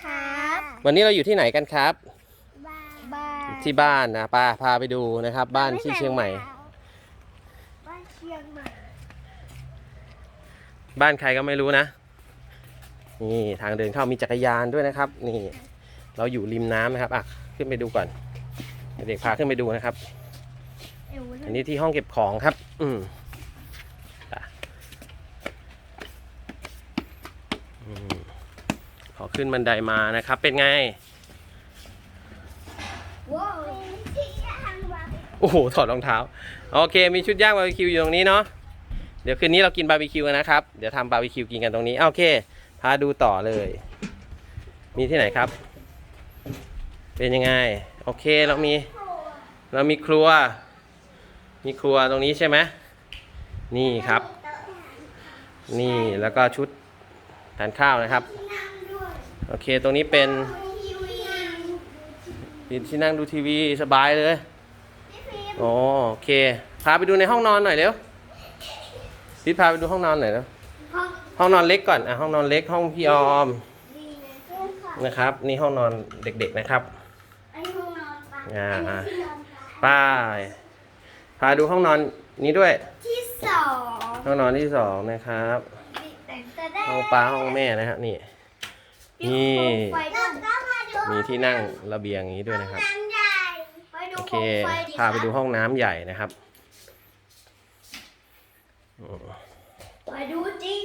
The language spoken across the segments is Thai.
ครับวันนี้เราอยู่ที่ไหนกันครับ บ้านที่บ้านนะป้าพาไปดูนะครับ บ้านที่เชียงใหม่ บ้านเชียงใหม่ บ้านใครก็ไม่รู้นะ นี่ทางเดินเข้ามีจักรยานด้วยนะครับ นี่ เราอยู่ริมน้ำนะครับอะขึ้นไปดูก่อนเด็กๆพาขึ้นไปดูนะครับเอวอันนี้ที่ห้องเก็บของครับ อืมอะอืม พอขึ้นบันไดมานะครับ เป็นไง โอ้โห ถอดรองเท้า โอเค มีชุดย่างบาร์บีคิวอยู่ตรงนี้เนาะ เดี๋ยวคืนนี้เรากินบาร์บีคิวกันนะครับ เดี๋ยวทำบาร์บีคิวกินกันตรงนี้ โอเค พาดูต่อเลย มีที่ไหนครับ เป็นยังไง โอเค เรามี เรามีครัว มีครัวตรงนี้ใช่ไหม นี่ครับ นี่ แล้วก็ชุดทานข้าวนะครับ โอเค ตรงนี้เป็นทีวีที่นั่งดูทีวีสบายเลยพี่ฟิล์มอ๋อโอเค พาไปดูในห้องนอนหน่อยเร็วพี่พาไปดูห้องนอนหน่อยแล้วห้องห้องนอนเล็กก่อนอะห้องนอนเล็กห้องพี่ออมดีนะเพื่อนค่ะนะครับ นี่ห้องนอนเด็กๆนะครับไอ้ห้องนอนปะอ่าอันนี้ที่นอนปะป้ายพาดูห้องนอนนี้ด้วย ที่สองห้องนอนที่สองนะครับแต่งตัวได้ห้องป้าห้องแม่นะฮะนี่ นี่ไฟก็มาดูมีที่นั่งระเบียงอย่างนี้ด้วยนะครับ น้ำใหญ่ไปดูโอเคโคมไฟดิพาไปดูครับห้องน้ำใหญ่นะครับอืม ไปดูจริง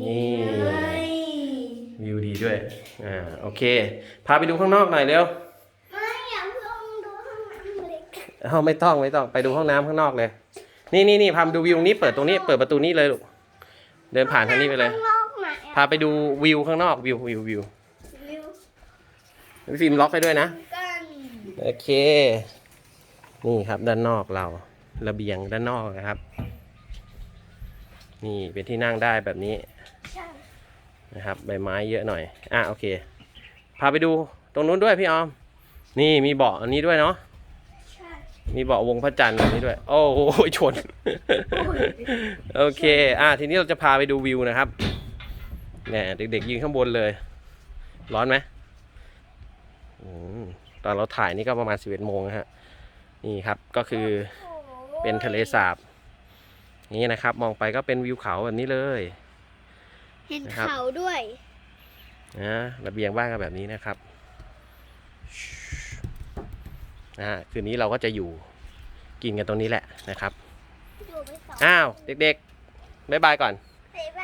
นี่ เลยวิวดีด้วย อ่า โอเค พาไปดูข้างนอกหน่อยเร็วไม่อยากเพิ่งดูห้องน้ำเล็กเอาไม่ต้องไม่ต้อง ไปดูห้องน้ำข้างนอกเลย นี่นี่นี่พามาดูวิวนี้ เปิดตรงนี้ เปิดประตูนี้เลยลูก เดินผ่านทางนี้ไปเลย ข้างนอกไหนอะ พาไปดูวิวข้างนอกวิววิววิววิวพี่ฟิล์มล็อกให้ด้วยนะกันโอเค นี่ครับด้านนอกเราระเบียงด้านนอกนะครับ นี่เป็นที่นั่งได้แบบนี้ใช่นะครับใบไม้เยอะหน่อยอะโอเค พาไปดูตรงนู้นด้วยพี่ออม นี่มีเบาะอันนี้ด้วยเนาะใช่มีเบาะวงพระจันทร์แบบนี้ด้วย โอ้โหชน โอเค อะทีนี้เราจะพาไปดูวิวนะครับ เนี่ยเด็กๆยืนข้างบนเลย ร้อนไหมอืมตอนเราถ่ายนี่ก็ประมาณ 11โมงนะฮะ นี่ครับก็คือเป็นทะเลสาบ นี่นะครับ มองไปก็เป็นวิวเขาแบบนี้เลย เห็นนะครับเขาด้วยนะระเบียงบ้านก็แบบนี้นะครับอ่าคืนนี้เราก็จะอยู่กินกันตรงนี้แหละนะครับอยู่ไปสองอ้าว เด็กๆบ๊ายบายก่อนบ๊ายบาย